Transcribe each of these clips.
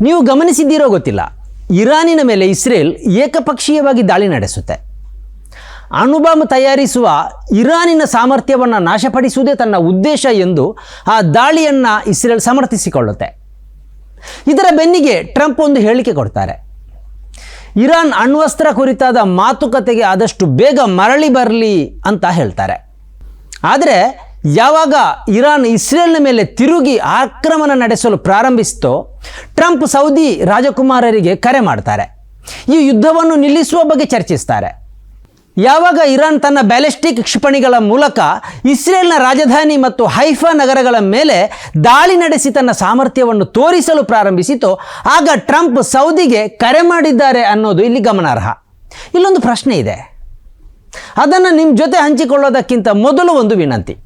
ನೀವು ಗಮನಿಸಿದ್ದೀರೋ ಗೊತ್ತಿಲ್ಲ. ಇರಾನಿನ ಮೇಲೆ ಇಸ್ರೇಲ್ ಏಕಪಕ್ಷೀಯವಾಗಿ ದಾಳಿ ನಡೆಸುತ್ತೆ. ಅಣುಬಾಂಬ್ ತಯಾರಿಸುವ ಇರಾನಿನ ಸಾಮರ್ಥ್ಯವನ್ನು ನಾಶಪಡಿಸುವುದೇ ತನ್ನ ಉದ್ದೇಶ ಎಂದು ಆ ದಾಳಿಯನ್ನು ಇಸ್ರೇಲ್ ಸಮರ್ಥಿಸಿಕೊಳ್ಳುತ್ತೆ. ಇದರ ಬೆನ್ನಿಗೆ ಟ್ರಂಪ್ ಒಂದು ಹೇಳಿಕೆ ಕೊಡ್ತಾರೆ. ಇರಾನ್ ಅಣ್ವಸ್ತ್ರ ಕುರಿತಾದ ಮಾತುಕತೆಗೆ ಆದಷ್ಟು ಬೇಗ ಮರಳಿ ಬರಲಿ ಅಂತ ಹೇಳ್ತಾರೆ. ಆದರೆ ಯಾವಾಗ ಇರಾನ್ ಇಸ್ರೇಲ್ನ ಮೇಲೆ ತಿರುಗಿ ಆಕ್ರಮಣ ನಡೆಸಲು ಪ್ರಾರಂಭಿಸಿತೋ, ಟ್ರಂಪ್ ಸೌದಿ ರಾಜಕುಮಾರರಿಗೆ ಕರೆ ಮಾಡ್ತಾರೆ. ಈ ಯುದ್ಧವನ್ನು ನಿಲ್ಲಿಸುವ ಬಗ್ಗೆ ಚರ್ಚಿಸ್ತಾರೆ. ಯಾವಾಗ ಇರಾನ್ ತನ್ನ ಬ್ಯಾಲಿಸ್ಟಿಕ್ ಕ್ಷಿಪಣಿಗಳ ಮೂಲಕ ಇಸ್ರೇಲ್ನ ರಾಜಧಾನಿ ಮತ್ತು ಹೈಫಾ ನಗರಗಳ ಮೇಲೆ ದಾಳಿ ನಡೆಸಿ ತನ್ನ ಸಾಮರ್ಥ್ಯವನ್ನು ತೋರಿಸಲು ಪ್ರಾರಂಭಿಸಿತೋ, ಆಗ ಟ್ರಂಪ್ ಸೌದಿಗೆ ಕರೆ ಮಾಡಿದ್ದಾರೆ ಅನ್ನೋದು ಇಲ್ಲಿ ಗಮನಾರ್ಹ. ಇಲ್ಲೊಂದು ಪ್ರಶ್ನೆ ಇದೆ. ಅದನ್ನು ನಿಮ್ಮ ಜೊತೆ ಹಂಚಿಕೊಳ್ಳೋದಕ್ಕಿಂತ ಮೊದಲು ಒಂದು ವಿನಂತಿ.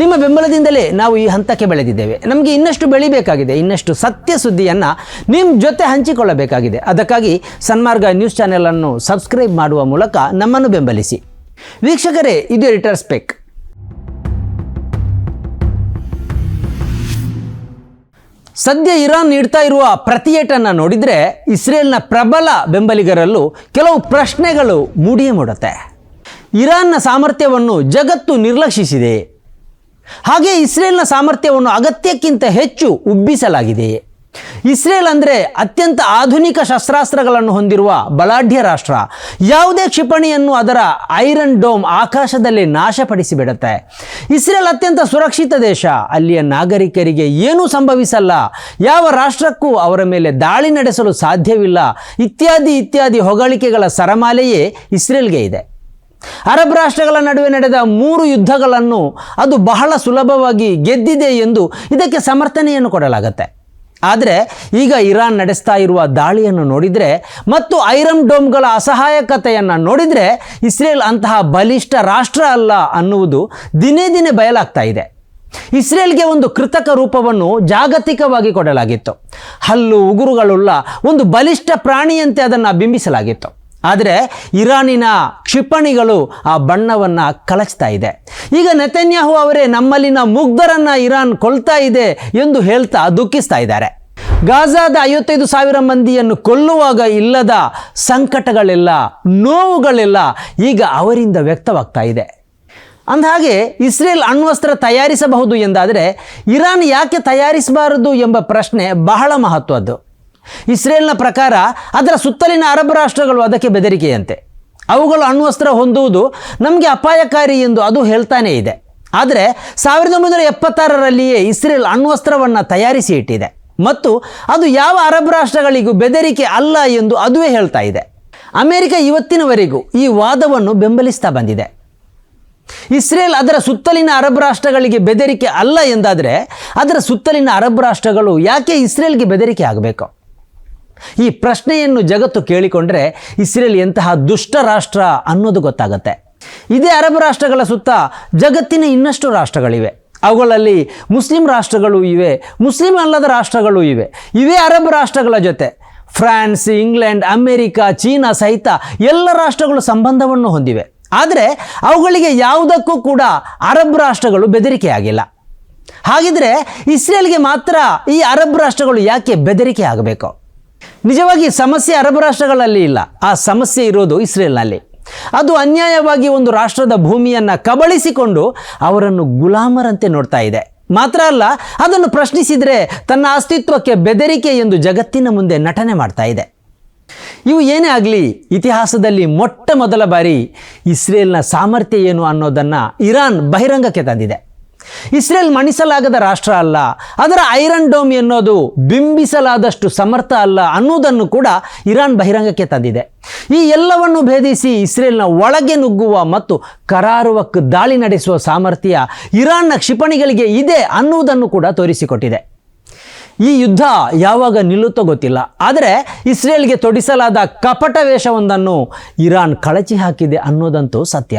ನಿಮ್ಮ ಬೆಂಬಲದಿಂದಲೇ ನಾವು ಈ ಹಂತಕ್ಕೆ ಬೆಳೆದಿದ್ದೇವೆ. ನಮಗೆ ಇನ್ನಷ್ಟು ಬೆಳಿಬೇಕಾಗಿದೆ, ಇನ್ನಷ್ಟು ಸತ್ಯ ಸುದ್ದಿಯನ್ನು ನಿಮ್ಮ ಜೊತೆ ಹಂಚಿಕೊಳ್ಳಬೇಕಾಗಿದೆ. ಅದಕ್ಕಾಗಿ ಸನ್ಮಾರ್ಗ ನ್ಯೂಸ್ ಚಾನೆಲನ್ನು ಸಬ್ಸ್ಕ್ರೈಬ್ ಮಾಡುವ ಮೂಲಕ ನಮ್ಮನ್ನು ಬೆಂಬಲಿಸಿ. ವೀಕ್ಷಕರೇ, ಇದು ಎಡಿಟರ್ ಸ್ಪೆಕ್ ಸದ್ಯ ಇರಾನ್ ನೀಡ್ತಾ ಇರುವ ಪ್ರತಿಯೇಟನ್ನು ನೋಡಿದರೆ ಇಸ್ರೇಲ್ನ ಪ್ರಬಲ ಬೆಂಬಲಿಗರಲ್ಲೂ ಕೆಲವು ಪ್ರಶ್ನೆಗಳು ಮೂಡಿಯೇ ಮೂಡುತ್ತೆ. ಇರಾನ್ನ ಸಾಮರ್ಥ್ಯವನ್ನು ಜಗತ್ತು ನಿರ್ಲಕ್ಷಿಸಿದೆ. ಹಾಗೆ ಇಸ್ರೇಲ್ನ ಸಾಮರ್ಥ್ಯವನ್ನು ಅಗತ್ಯಕ್ಕಿಂತ ಹೆಚ್ಚು ಉಬ್ಬಿಸಲಾಗಿದೆಯೇ ಇಸ್ರೇಲ್ ಅಂದರೆ ಅತ್ಯಂತ ಆಧುನಿಕ ಶಸ್ತ್ರಾಸ್ತ್ರಗಳನ್ನು ಹೊಂದಿರುವ ಬಲಾಢ್ಯ ರಾಷ್ಟ್ರ. ಯಾವುದೇ ಕ್ಷಿಪಣಿಯನ್ನು ಅದರ ಐರನ್ ಡೋಮ್ ಆಕಾಶದಲ್ಲಿ ನಾಶಪಡಿಸಿಬಿಡುತ್ತೆ. ಇಸ್ರೇಲ್ ಅತ್ಯಂತ ಸುರಕ್ಷಿತ ದೇಶ. ಅಲ್ಲಿಯ ನಾಗರಿಕರಿಗೆ ಏನೂ ಸಂಭವಿಸಲ್ಲ. ಯಾವ ರಾಷ್ಟ್ರಕ್ಕೂ ಅವರ ಮೇಲೆ ದಾಳಿ ನಡೆಸಲು ಸಾಧ್ಯವಿಲ್ಲ. ಇತ್ಯಾದಿ ಇತ್ಯಾದಿ ಹೊಗಳಿಕೆಗಳ ಸರಮಾಲೆಯೇ ಇಸ್ರೇಲ್ಗೆ ಇದೆ. ಅರಬ್ ರಾಷ್ಟ್ರಗಳ ನಡುವೆ ನಡೆದ ಮೂರು ಯುದ್ಧಗಳನ್ನು ಅದು ಬಹಳ ಸುಲಭವಾಗಿ ಗೆದ್ದಿದೆ ಎಂದು ಇದಕ್ಕೆ ಸಮರ್ಥನೆಯನ್ನು ಕೊಡಲಾಗತ್ತೆ. ಆದರೆ ಈಗ ಇರಾನ್ ನಡೆಸ್ತಾ ಇರುವ ದಾಳಿಯನ್ನು ನೋಡಿದರೆ ಮತ್ತು ಐರನ್ ಡೋಮ್ಗಳ ಅಸಹಾಯಕತೆಯನ್ನು ನೋಡಿದರೆ ಇಸ್ರೇಲ್ ಅಂತಹ ಬಲಿಷ್ಠ ರಾಷ್ಟ್ರ ಅಲ್ಲ ಅನ್ನುವುದು ದಿನೇ ದಿನೇ ಬಯಲಾಗ್ತಾ ಇದೆ. ಇಸ್ರೇಲ್ಗೆ ಒಂದು ಕೃತಕ ರೂಪವನ್ನು ಜಾಗತಿಕವಾಗಿ ಕೊಡಲಾಗಿತ್ತು. ಹಲ್ಲು, ಉಗುರುಗಳುಳ್ಳ ಒಂದು ಬಲಿಷ್ಠ ಪ್ರಾಣಿಯಂತೆ ಅದನ್ನು ಬಿಂಬಿಸಲಾಗಿತ್ತು. ಆದರೆ ಇರಾನಿನ ಕ್ಷಿಪಣಿಗಳು ಆ ಬಣ್ಣವನ್ನು ಕಲಚ್ತಾ ಇದೆ. ಈಗ ನೆತನ್ಯಾಹು ಅವರೇ ನಮ್ಮಲ್ಲಿನ ಮುಗ್ಧರನ್ನು ಇರಾನ್ ಕೊಲ್ತಾ ಇದೆ ಎಂದು ಹೇಳ್ತಾ ದುಃಖಿಸ್ತಾ ಇದ್ದಾರೆ. ಗಾಜಾದ ಐವತ್ತೈದು ಸಾವಿರ ಮಂದಿಯನ್ನು ಕೊಲ್ಲುವಾಗ ಇಲ್ಲದ ಸಂಕಟಗಳೆಲ್ಲ, ನೋವುಗಳೆಲ್ಲ ಈಗ ಅವರಿಂದ ವ್ಯಕ್ತವಾಗ್ತಾ ಇದೆ. ಅಂದಹಾಗೆ ಇಸ್ರೇಲ್ ಅಣ್ವಸ್ತ್ರ ತಯಾರಿಸಬಹುದು ಎಂದಾದರೆ ಇರಾನ್ ಯಾಕೆ ತಯಾರಿಸಬಾರದು ಎಂಬ ಪ್ರಶ್ನೆ ಬಹಳ ಮಹತ್ವದ್ದು. ಇಸ್ರೇಲ್ನ ಪ್ರಕಾರ ಅದರ ಸುತ್ತಲಿನ ಅರಬ್ ರಾಷ್ಟ್ರಗಳು ಅದಕ್ಕೆ ಬೆದರಿಕೆಯಂತೆ. ಅವುಗಳು ಅಣ್ವಸ್ತ್ರ ಹೊಂದುವುದು ನಮಗೆ ಅಪಾಯಕಾರಿ ಎಂದು ಅದು ಹೇಳ್ತಾನೇ ಇದೆ. ಆದರೆ ಸಾವಿರದ ಒಂಬೈನೂರ ಎಪ್ಪತ್ತಾರರಲ್ಲಿಯೇ ಇಸ್ರೇಲ್ ಅಣ್ವಸ್ತ್ರವನ್ನು ತಯಾರಿಸಿ ಇಟ್ಟಿದೆ. ಮತ್ತು ಅದು ಯಾವ ಅರಬ್ ರಾಷ್ಟ್ರಗಳಿಗೂ ಬೆದರಿಕೆ ಅಲ್ಲ ಎಂದು ಅದುವೇ ಹೇಳ್ತಾ ಇದೆ. ಅಮೆರಿಕ ಇವತ್ತಿನವರೆಗೂ ಈ ವಾದವನ್ನು ಬೆಂಬಲಿಸ್ತಾ ಬಂದಿದೆ. ಇಸ್ರೇಲ್ ಅದರ ಸುತ್ತಲಿನ ಅರಬ್ ರಾಷ್ಟ್ರಗಳಿಗೆ ಬೆದರಿಕೆ ಅಲ್ಲ ಎಂದಾದರೆ ಅದರ ಸುತ್ತಲಿನ ಅರಬ್ ರಾಷ್ಟ್ರಗಳು ಯಾಕೆ ಇಸ್ರೇಲ್ಗೆ ಬೆದರಿಕೆ ಆಗಬೇಕು? ಈ ಪ್ರಶ್ನೆಯನ್ನು ಜಗತ್ತು ಕೇಳಿಕೊಂಡ್ರೆ ಇಸ್ರೇಲ್ ಎಂತಹ ದುಷ್ಟ ರಾಷ್ಟ್ರ ಅನ್ನೋದು ಗೊತ್ತಾಗತ್ತೆ. ಇದೇ ಅರಬ್ ರಾಷ್ಟ್ರಗಳ ಸುತ್ತ ಜಗತ್ತಿನ ಇನ್ನಷ್ಟು ರಾಷ್ಟ್ರಗಳಿವೆ. ಅವುಗಳಲ್ಲಿ ಮುಸ್ಲಿಂ ರಾಷ್ಟ್ರಗಳು ಇವೆ, ಮುಸ್ಲಿಂ ಅಲ್ಲದ ರಾಷ್ಟ್ರಗಳು ಇವೆ. ಇವೇ ಅರಬ್ ರಾಷ್ಟ್ರಗಳ ಜೊತೆ ಫ್ರಾನ್ಸ್, ಇಂಗ್ಲೆಂಡ್, ಅಮೆರಿಕ, ಚೀನಾ ಸಹಿತ ಎಲ್ಲ ರಾಷ್ಟ್ರಗಳು ಸಂಬಂಧವನ್ನು ಹೊಂದಿವೆ. ಆದರೆ ಅವುಗಳಿಗೆ ಯಾವುದಕ್ಕೂ ಕೂಡ ಅರಬ್ ರಾಷ್ಟ್ರಗಳು ಬೆದರಿಕೆಯಾಗಿಲ್ಲ. ಹಾಗಿದ್ರೆ ಇಸ್ರೇಲ್ಗೆ ಮಾತ್ರ ಈ ಅರಬ್ ರಾಷ್ಟ್ರಗಳು ಯಾಕೆ ಬೆದರಿಕೆ ಆಗಬೇಕು? ನಿಜವಾಗಿ ಸಮಸ್ಯೆ ಅರಬ್ ರಾಷ್ಟ್ರಗಳಲ್ಲಿ ಇಲ್ಲ. ಆ ಸಮಸ್ಯೆ ಇರೋದು ಇಸ್ರೇಲ್ನಲ್ಲಿ. ಅದು ಅನ್ಯಾಯವಾಗಿ ಒಂದು ರಾಷ್ಟ್ರದ ಭೂಮಿಯನ್ನು ಕಬಳಿಸಿಕೊಂಡು ಅವರನ್ನು ಗುಲಾಮರಂತೆ ನೋಡ್ತಾ ಇದೆ. ಮಾತ್ರ ಅಲ್ಲ, ಅದನ್ನು ಪ್ರಶ್ನಿಸಿದರೆ ತನ್ನ ಅಸ್ತಿತ್ವಕ್ಕೆ ಬೆದರಿಕೆ ಎಂದು ಜಗತ್ತಿನ ಮುಂದೆ ನಟನೆ ಮಾಡ್ತಾ ಇದೆ. ಇವು ಏನೇ ಆಗಲಿ, ಇತಿಹಾಸದಲ್ಲಿ ಮೊಟ್ಟ ಮೊದಲ ಬಾರಿ ಇಸ್ರೇಲ್ನ ಸಾಮರ್ಥ್ಯ ಏನು ಅನ್ನೋದನ್ನು ಇರಾನ್ ಬಹಿರಂಗಕ್ಕೆ ತಂದಿದೆ. ಇಸ್ರೇಲ್ ಮಣಿಸಲಾಗದ ರಾಷ್ಟ್ರ ಅಲ್ಲ, ಅದರ ಐರನ್ ಡೋಮ್ ಎನ್ನೋದು ಬಿಂಬಿಸಲಾದಷ್ಟು ಸಮರ್ಥ ಅಲ್ಲ ಅನ್ನೋದನ್ನು ಕೂಡ ಇರಾನ್ ಬಹಿರಂಗಕ್ಕೆ ತಂದಿದೆ. ಈ ಎಲ್ಲವನ್ನು ಭೇದಿಸಿ ಇಸ್ರೇಲ್ನ ಒಳಗೆ ನುಗ್ಗುವ ಮತ್ತು ಕರಾರುವಕ್ಕ ದಾಳಿ ನಡೆಸುವ ಸಾಮರ್ಥ್ಯ ಇರಾನ್ನ ಕ್ಷಿಪಣಿಗಳಿಗೆ ಇದೆ ಅನ್ನುವುದನ್ನು ಕೂಡ ತೋರಿಸಿಕೊಟ್ಟಿದೆ. ಈ ಯುದ್ಧ ಯಾವಾಗ ನಿಲ್ಲುತ್ತೋ ಗೊತ್ತಿಲ್ಲ, ಆದರೆ ಇಸ್ರೇಲ್ಗೆ ತೊಡಿಸಲಾದ ಕಪಟ ವೇಷವೊಂದನ್ನು ಇರಾನ್ ಕಳಚಿ ಹಾಕಿದೆ ಅನ್ನೋದಂತೂ ಸತ್ಯ.